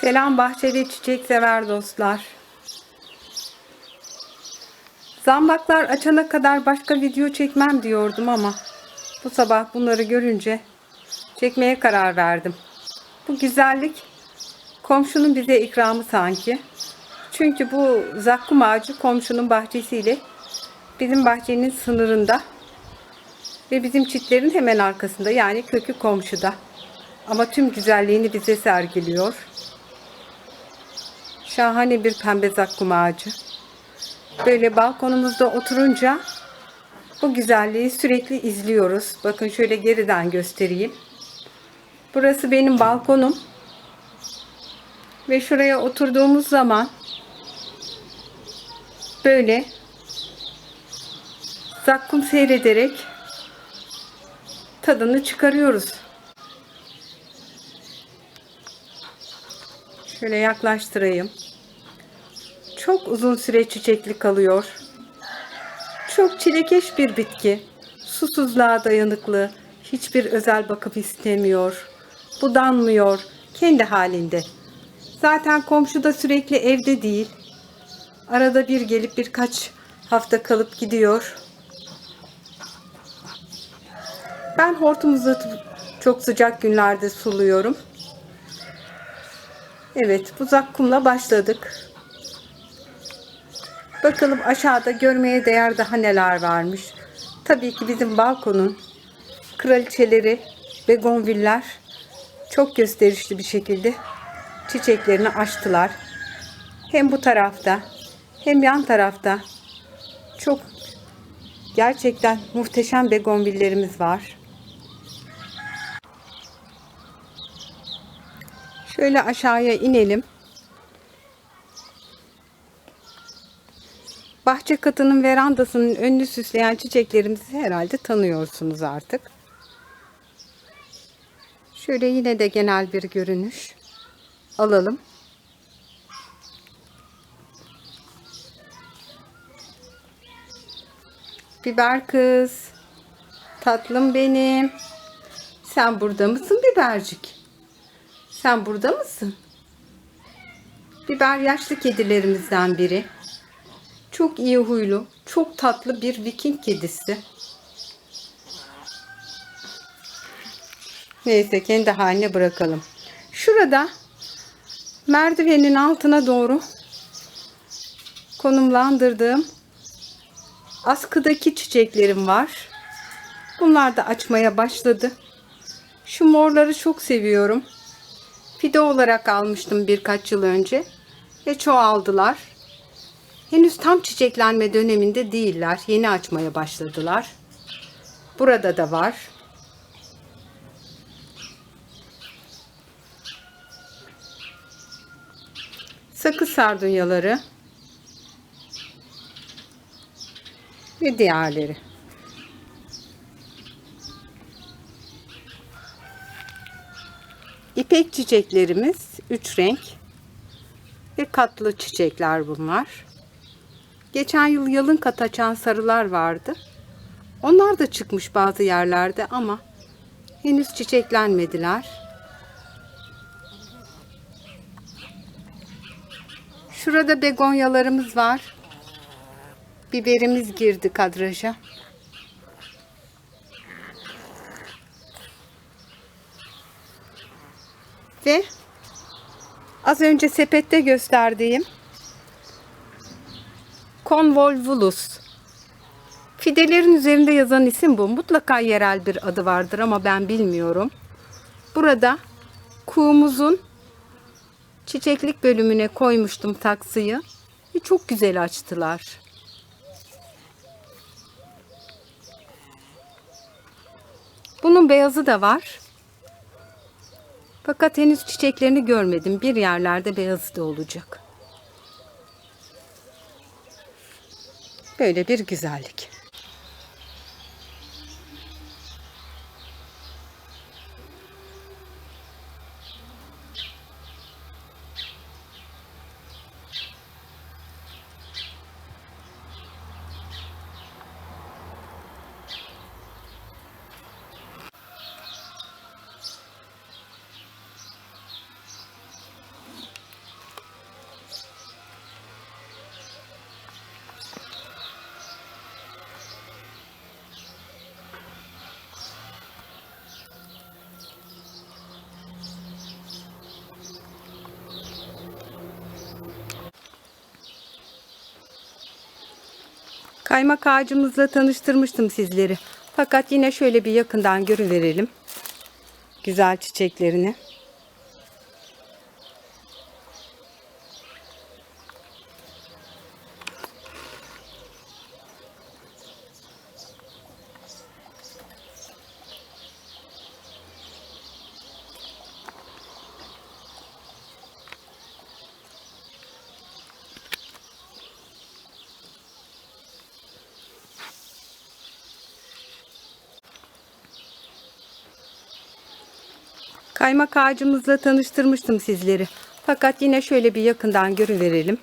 Selam bahçeli çiçek sever dostlar. Zambaklar açana kadar başka video çekmem diyordum ama bu sabah bunları görünce çekmeye karar verdim. Bu güzellik komşunun bize ikramı sanki. Çünkü bu zakkum ağacı komşunun bahçesiyle bizim bahçenin sınırında ve bizim çitlerin hemen arkasında yani kökü komşuda. Ama tüm güzelliğini bize sergiliyor. Şahane bir pembe zakkum ağacı. Böyle balkonumuzda oturunca bu güzelliği sürekli izliyoruz. Bakın şöyle geriden göstereyim. Burası benim balkonum. Ve şuraya oturduğumuz zaman böyle zakkum seyrederek tadını çıkarıyoruz. Şöyle yaklaştırayım. Çok uzun süre çiçekli kalıyor. Çok çilekeş bir bitki. Susuzluğa dayanıklı. Hiçbir özel bakım istemiyor. Budanmıyor. Kendi halinde. Zaten komşu da sürekli evde değil. Arada bir gelip birkaç hafta kalıp gidiyor. Ben hortum uzatıp çok sıcak günlerde suluyorum. Evet, bu zakkumla başladık. Bakalım aşağıda görmeye değer daha neler varmış. Tabii ki bizim balkonun kraliçeleri begonviller çok gösterişli bir şekilde çiçeklerini açtılar. Hem bu tarafta hem yan tarafta çok gerçekten muhteşem begonvillerimiz var. Şöyle aşağıya inelim. Bahçe katının verandasının önünü süsleyen çiçeklerimizi herhalde tanıyorsunuz artık. Şöyle yine de genel bir görünüş alalım. Biber kız. Tatlım benim. Sen burada mısın bibercik? Sen burada mısın? Biber yaşlı kedilerimizden biri. Çok iyi huylu, çok tatlı bir Viking kedisi. Neyse kendi haline bırakalım. Şurada merdivenin altına doğru konumlandırdığım askıdaki çiçeklerim var. Bunlar da açmaya başladı. Şu morları çok seviyorum. Fide olarak almıştım birkaç yıl önce ve çoğaldılar. Henüz tam çiçeklenme döneminde değiller. Yeni açmaya başladılar. Burada da var. Sakız sardunyaları ve diğerleri. İpek çiçeklerimiz üç renk ve katlı çiçekler bunlar. Geçen yıl yalın kat açan sarılar vardı. Onlar da çıkmış bazı yerlerde ama henüz çiçeklenmediler. Şurada begonyalarımız var. Biberimiz girdi kadraja. Ve az önce sepette gösterdiğim Convolvulus. Fidelerin üzerinde yazan isim bu. Mutlaka yerel bir adı vardır ama ben bilmiyorum. Burada kuğumuzun çiçeklik bölümüne koymuştum taksıyı. Ve çok güzel açtılar. Bunun beyazı da var. Fakat henüz çiçeklerini görmedim. Bir yerlerde beyazı da olacak. Böyle bir güzellik. Kaymak ağacımızla tanıştırmıştım sizleri. Fakat yine şöyle bir yakından görüverelim. Güzel çiçeklerini. Kaymak ağacımızla tanıştırmıştım sizleri. Fakat yine şöyle bir yakından görüverelim.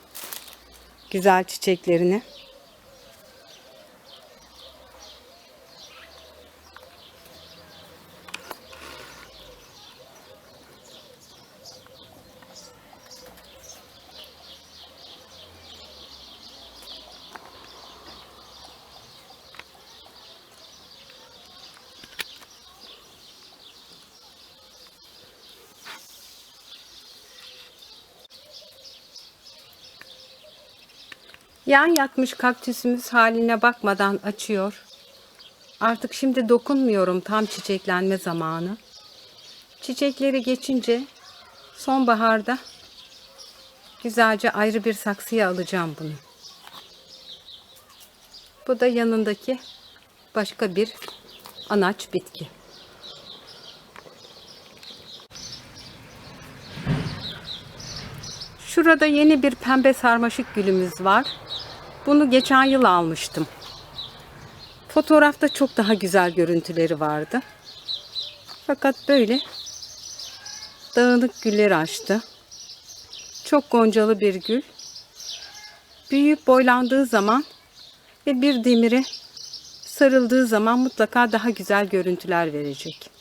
Güzel çiçeklerini. Yan yatmış kaktüsümüz haline bakmadan açıyor. Artık şimdi dokunmuyorum tam çiçeklenme zamanı. Çiçekleri geçince sonbaharda güzelce ayrı bir saksıya alacağım bunu. Bu da yanındaki başka bir anaç bitki. Şurada yeni bir pembe sarmaşık gülümüz var. Bunu geçen yıl almıştım. Fotoğrafta çok daha güzel görüntüleri vardı. Fakat böyle dağınık güller açtı. Çok goncalı bir gül. Büyüyüp boylandığı zaman ve bir demire sarıldığı zaman mutlaka daha güzel görüntüler verecek.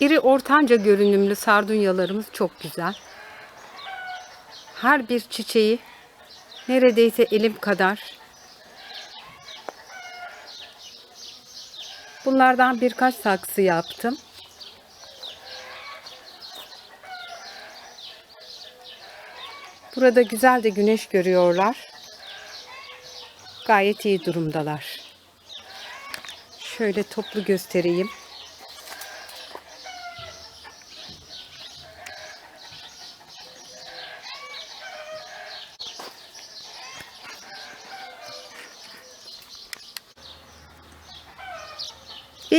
İri ortanca görünümlü sardunyalarımız çok güzel. Her bir çiçeği neredeyse elim kadar. Bunlardan birkaç saksı yaptım. Burada güzel de güneş görüyorlar. Gayet iyi durumdalar. Şöyle toplu göstereyim.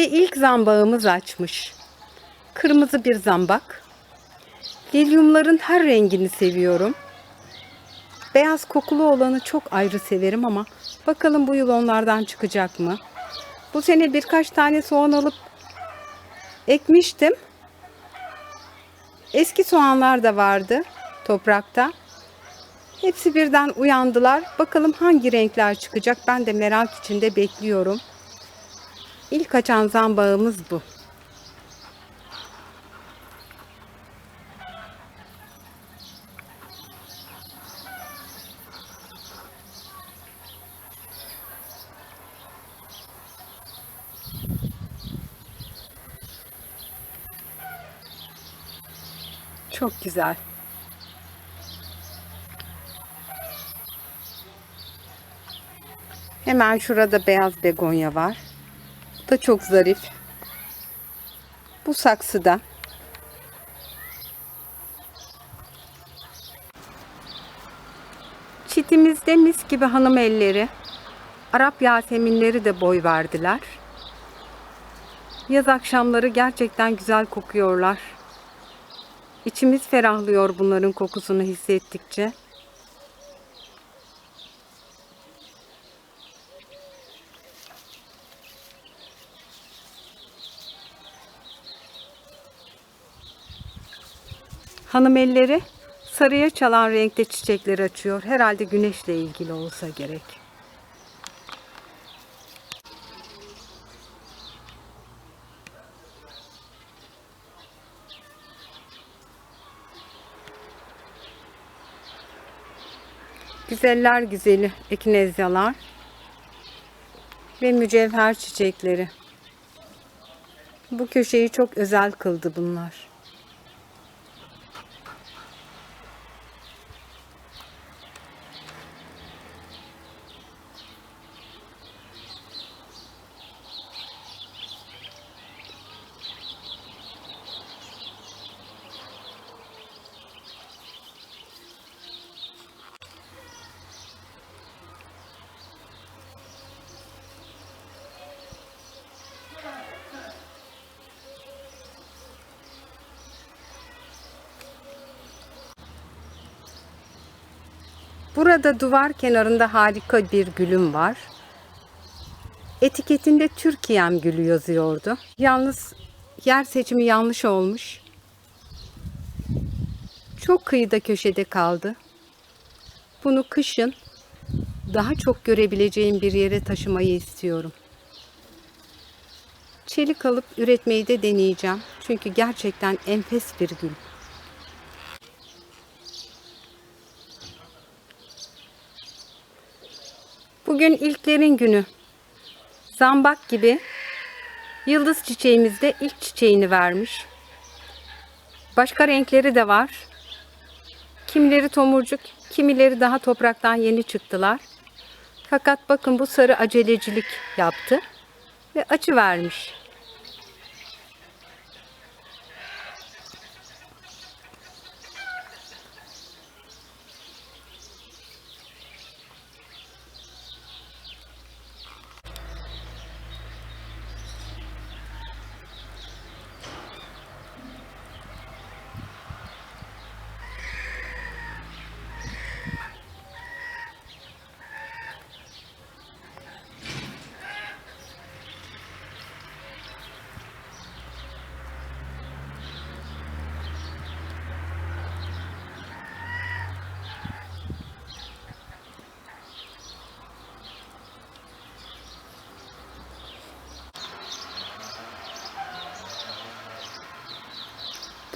İlk zambağımız açmış. Kırmızı bir zambak. Lilyumların her rengini seviyorum. Beyaz kokulu olanı çok ayrı severim ama bakalım bu yıl onlardan çıkacak mı? Bu sene birkaç tane soğan alıp ekmiştim. Eski soğanlar da vardı toprakta. Hepsi birden uyandılar. Bakalım hangi renkler çıkacak ben de merak içinde bekliyorum. İlk açan zambağımız bu. Çok güzel. Hemen şurada beyaz begonya var. Da çok zarif. Bu saksıda çitimizde mis gibi hanım elleri, Arap yaseminleri de boy verdiler. Yaz akşamları gerçekten güzel kokuyorlar. İçimiz ferahlıyor bunların kokusunu hissettikçe. Hanım elleri sarıya çalan renkte çiçekler açıyor. Herhalde güneşle ilgili olsa gerek. Güzeller güzeli ekinezyalar ve mücevher çiçekleri. Bu köşeyi çok özel kıldı bunlar. Burada duvar kenarında harika bir gülüm var. Etiketinde Türkiye'm gülü yazıyordu. Yalnız yer seçimi yanlış olmuş. Çok kıyıda köşede kaldı. Bunu kışın daha çok görebileceğim bir yere taşımayı istiyorum. Çelik alıp üretmeyi de deneyeceğim. Çünkü gerçekten enfes bir gül. Bugün ilklerin günü. Zambak gibi yıldız çiçeğimiz de ilk çiçeğini vermiş. Başka renkleri de var. Kimileri tomurcuk, kimileri daha topraktan yeni çıktılar. Fakat bakın bu sarı acelecilik yaptı ve açı vermiş.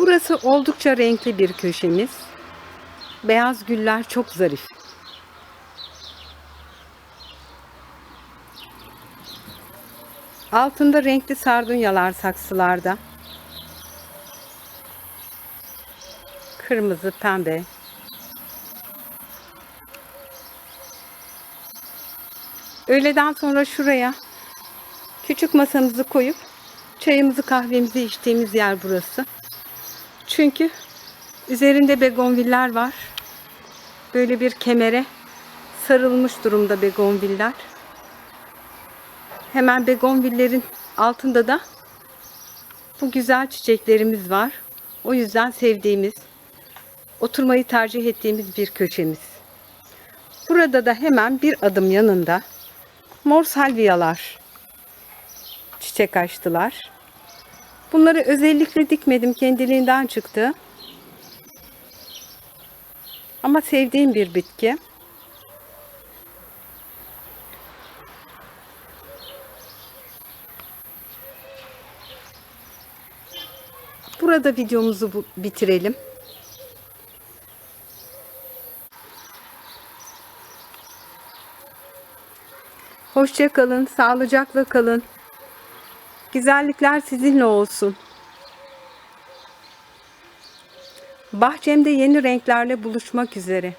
Burası oldukça renkli bir köşemiz. Beyaz güller çok zarif. Altında renkli sardunyalar saksılarda. Kırmızı, pembe. Öğleden sonra şuraya küçük masamızı koyup çayımızı kahvemizi içtiğimiz yer burası. Çünkü üzerinde begonviller var. Böyle bir kemere sarılmış durumda begonviller. Hemen begonvillerin altında da bu güzel çiçeklerimiz var. O yüzden sevdiğimiz, oturmayı tercih ettiğimiz bir köşemiz. Burada da hemen bir adım yanında mor salviyalar çiçek açtılar. Bunları özellikle dikmedim. Kendiliğinden çıktı. Ama sevdiğim bir bitki. Burada videomuzu bitirelim. Hoşça kalın, sağlıcakla kalın. Güzellikler sizinle olsun. Bahçemde yeni renklerle buluşmak üzere.